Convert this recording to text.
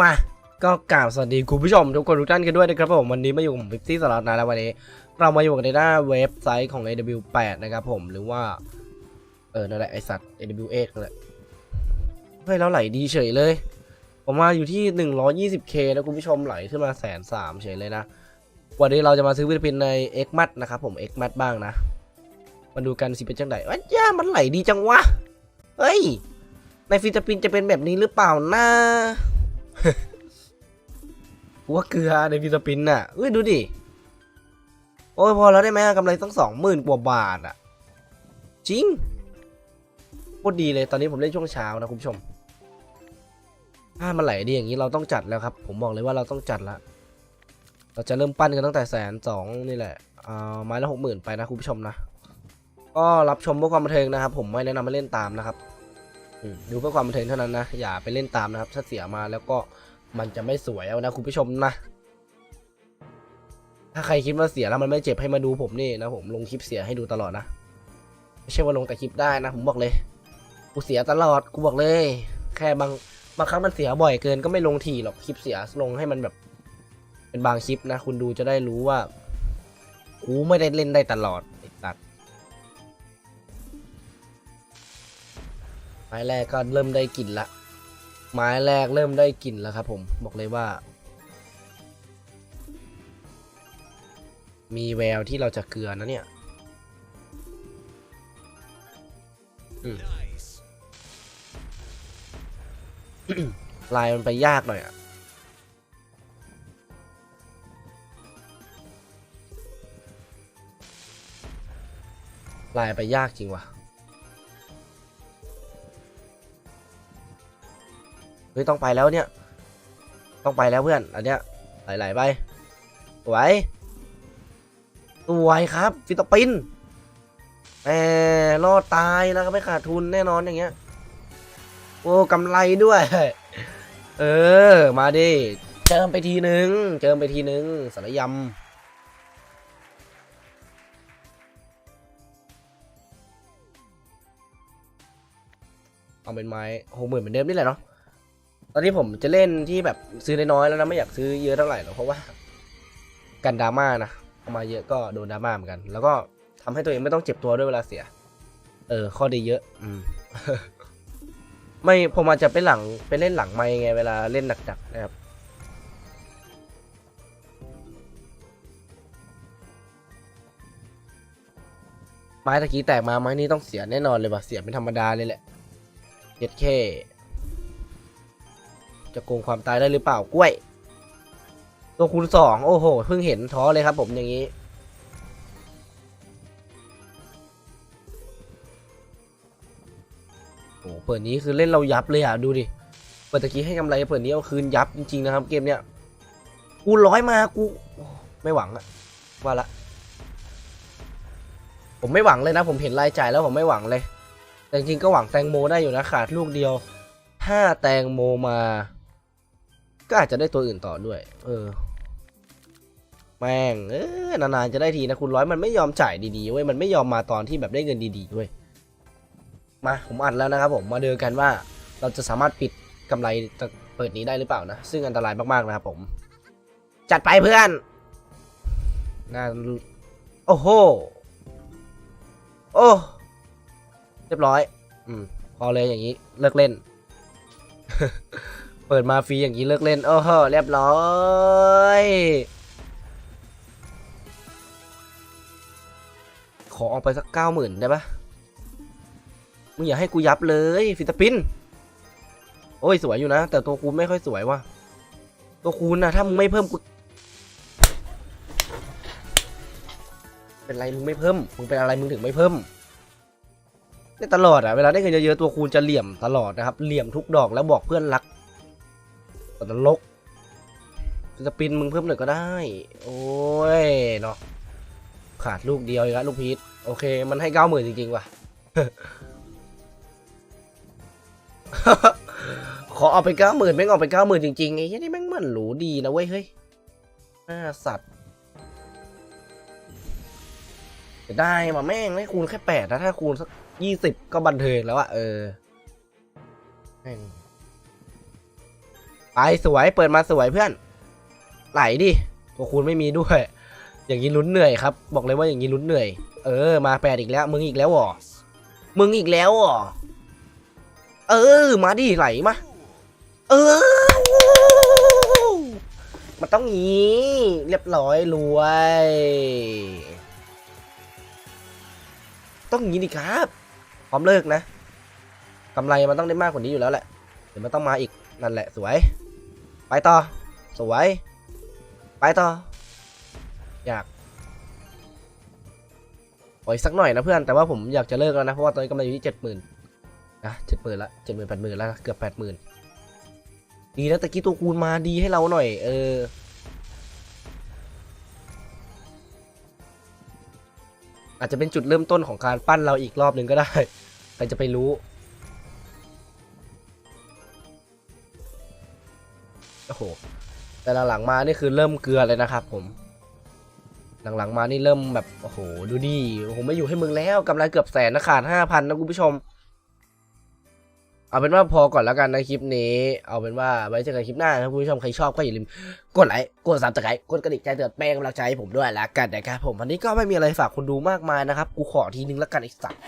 มาก็กราบสวัสดีคุณผู้ชมทุกคนทุกท่านกันด้วยนะครับผมวันนี้มาอยู่กับผมพิซซี่สลัดนะแล้ววันนี้ เรามาอยู่กันในหน้าเว็บไซต์ของ AW8 นะครับผมหรือว่า เออนั่นแหละไอสัตว์ AW8 นั่นแหละเฮ้ยแล้วไหลดีเฉยเลย ผมมาอยู่ที่ 120k นะคุณผู้ชมไหลขึ้นมาแสนสามเฉยเลยนะ วันนี้เราจะมาซื้อวิตามินใน x m a t นะครับผม x m a t บ้างนะมาดูกันสิเป็นจังไดว้ย่ามันไหลดีจังวะเฮ้ยในฟิลิปปินส์จะเป็นแบบนี้หรือเปล่านะ กูว่าเกลือในฟิลิปปินน่ะเอ้ยดูดิ โอ้ยพอแล้วได้ไหมกำไรตั้งสองหมื่นกว่าบาทอะ จริงโคตรดีเลยตอนนี้ผมเล่นช่วงเช้านะคุณผู้ชม ถ้ามันไหลดีอย่างนี้เราต้องจัดแล้วครับ ผมบอกเลยว่าเราต้องจัดละ เราจะเริ่มปั้นกันตั้งแต่แสนสองนี่แหละอ่าไม้ละหกหมื่นไปนะคุณผู้ชมนะ ก็รับชมเพื่อความบันเทิงนะครับ ผมไม่แนะนำให้เล่นตามนะครับดูเพื่อความบันเทิงเท่านั้นนะ อย่าไปเล่นตามนะครับ ถ้าเสียมาแล้วก็ มันจะไม่สวยเอานะคุณผู้ชมนะ ถ้าใครคิดว่าเสียแล้วมันไม่เจ็บให้มาดูผมนี่นะผมลงคลิปเสียให้ดูตลอดนะ ไม่ใช่ว่าลงแต่คลิปได้นะ ผมบอกเลย กูเสียตลอดกูบอกเลย แค่บางบางครั้งมันเสียบ่อยเกินก็ไม่ลงทีหรอกคลิปเสียลงให้มันแบบ เป็นบางคลิปนะ คุณดูจะได้รู้ว่ากูไม่ได้เล่นได้ตลอดตัดไม้แรกก็เริ่มได้กลิ่นละ ไม้แรกเริ่มได้กลิ่นแล้วครับผมบอกเลยว่า มีแววที่เราจะเกลือนะเนี่ยอืมลายมันไปยากหน่อยอะลายไปยากจริงว่ะ ฮ้ยต้องไปแล้วเนี่ย ต้องไปแล้วเพื่อน อันเนี้ยไหลๆไปสวยสวยครับฟิลิปปินแหมรอดตายแล้วก็ไม่ขาดทุนแน่นอนอย่างเงี้ย โอ้กำไรด้วย เออ มาดิ เจิมไปทีนึง เจิมไปทีนึงสารยำเอาเป็นไม้หกหมื่นเหมือนเดิมนี่แหละเนาะ ตอนนี้ผมจะเล่นที่แบบซื้อน้อยๆแล้วนะไม่อยากซื้อเยอะเท่าไหร่หรอกเพราะว่า กันดราม่านะเอามาเยอะก็โดนดราม่าเหมือนกัน แล้วก็ทำให้ตัวเองไม่ต้องเจ็บตัวด้วยเวลาเสีย เออ ข้อดีเยอะ อืม ไม่ผมอาจจะไปหลังไปเล่นหลังไม่ไงเวลาเล่นหนักๆนะครับไม้ตะกี้แตกมาไม้นี้ต้องเสียแน่นอนเลยว่ะเสียเป็นธรรมดาเลยแหละเจ็ดเค จะโกงความตายได้หรือเปล่ากล้วย ตัวคูณสองโอ้โหเพิ่งเห็นท้อเลยครับผมอย่างนี้ โอ้โหเปิดนี้คือเล่นเรายับเลยอะ ดูดิ เปิดตะกี้ให้กำไรเปิดนี้เอาคืนยับจริงๆนะครับ เกมเนี้ยกูร้อยมากูไม่หวังอะว่าละ ผมไม่หวังเลยนะ ผมเห็นรายจ่ายแล้วผมไม่หวังเลย แต่จริงก็หวังแตงโมได้อยู่นะขาดลูกเดียว ถ้าแตงโมมา ก็อาจจะได้ตัวอื่นต่อด้วย เออ แม่ง เออนานๆจะได้ทีนะคุณร้อยมันไม่ยอมจ่ายดีๆเว้ย มันไม่ยอมมาตอนที่แบบได้เงินดีๆด้วยมาผมอัดแล้วนะครับผมมาเดูกันว่า เราจะสามารถปิดกำไรจะเปิดนี้ได้หรือเปล่านะ ซึ่งอันตรายมากๆนะครับผม จัดไปเพื่อนน่าโอ้โห โอ้ เรียบร้อย อืม พอเลยอย่างนี้ เลิกเล่น เปิดมาฟรีอย่างนี้เลิกเล่น โอ้โหเรียบร้อยขอออกไปสักเก้าหมื่นได้ปะมึงอย่าให้กูยับเลยฟิลิปปิน โอ้ยสวยอยู่นะ แต่ตัวคูณไม่ค่อยสวยว่ะ ตัวคูณนะถ้ามึงไม่เพิ่มกู เป็นไรมึงไม่เพิ่ม มึงเป็นอะไรมึงถึงไม่เพิ่มได้ตลอดอะเวลาได้เงินเยอะๆตัวคูณจะเหลี่ยมตลอดนะครับ เหลี่ยมทุกดอกแล้วบอกเพื่อนรัก กฟิลิปปินมึงเพิ่มหน่อยก็ได้ โอ้ยเนาะขาดลูกเดียวอีกแล้วลูกพีทโอเค มันให้เก้าหมื่นจริงๆว่ะขอเอาไปเก้าหมื่นแม่งเอาไปเก้าหมื่นจริงๆไอ้เหี้ยนี่แม่งเหมือนหรูดีนะเว้ยเฮ้ยน่าสัตว์จะได้มาแม่งให้คูณแค่แปดนะถ้าคูณสักยี่สิบก็บันเทิงแล้วอะเออแม่ง ไปสวยเปิดมาสวยเพื่อน ไหลดิตัวคูณไม่มีด้วย อย่างนี้ลุ้นเหนื่อยครับ บอกเลยว่าอย่างนี้ลุ้นเหนื่อย เออ มาแปดอีกแล้ว มึงอีกแล้วหรอมึงอีกแล้วหรอเออ มาดิไหลมา เออมันต้องงี้เรียบร้อยรวย ต้องงี้ดิครับ พร้อมเลิกนะกำไรมันต้องได้มากกว่านี้อยู่แล้วแหละเดี๋ยวมันต้องมาอีกนั่นแหละสวย ไปต่อ สวย ไปต่อ อยากขออีกสักหน่อยนะเพื่อน แต่ว่าผมอยากจะเลิกแล้วนะ เพราะว่าตอนนี้กำไรอยู่ที่เจ็ดหมื่นนะเจ็ดหมื่นละเจ็ดหมื่นแปดหมื่นละเกือบแปดหมื่นดีนะตะกี้ตัวคูณมาดีให้เราหน่อย เอออาจจะเป็นจุดเริ่มต้นของการปั้นเราอีกรอบหนึ่งก็ได้ ใครจะไปรู้ หแต่หลังๆมานี่คือเริ่มเกลือเลยนะครับ ผม หลังๆมานี่เริ่มแบบโอ้โหดูดิผมไม่อยู่ให้มึงแล้วกำไรเกือบแสนนะขาดห้าพันนะคุณผู้ชม เอาเป็นว่าพอก่อนแล้วกันนะคลิปนี้ เอาเป็นว่าไว้เจอกันคลิปหน้านะคุณผู้ชมใครชอบก็อย่าลืมกดไลค์กดซับสไครต์กดกระดิ่งแจ้งเตือนเป็นกำลังใจให้ผมด้วยแล้วกันนะครับผมวันนี้ก็ไม่มีอะไรฝากคนดูมากมายนะครับกูขอทีนึงแล้วกันไอ้สัตว์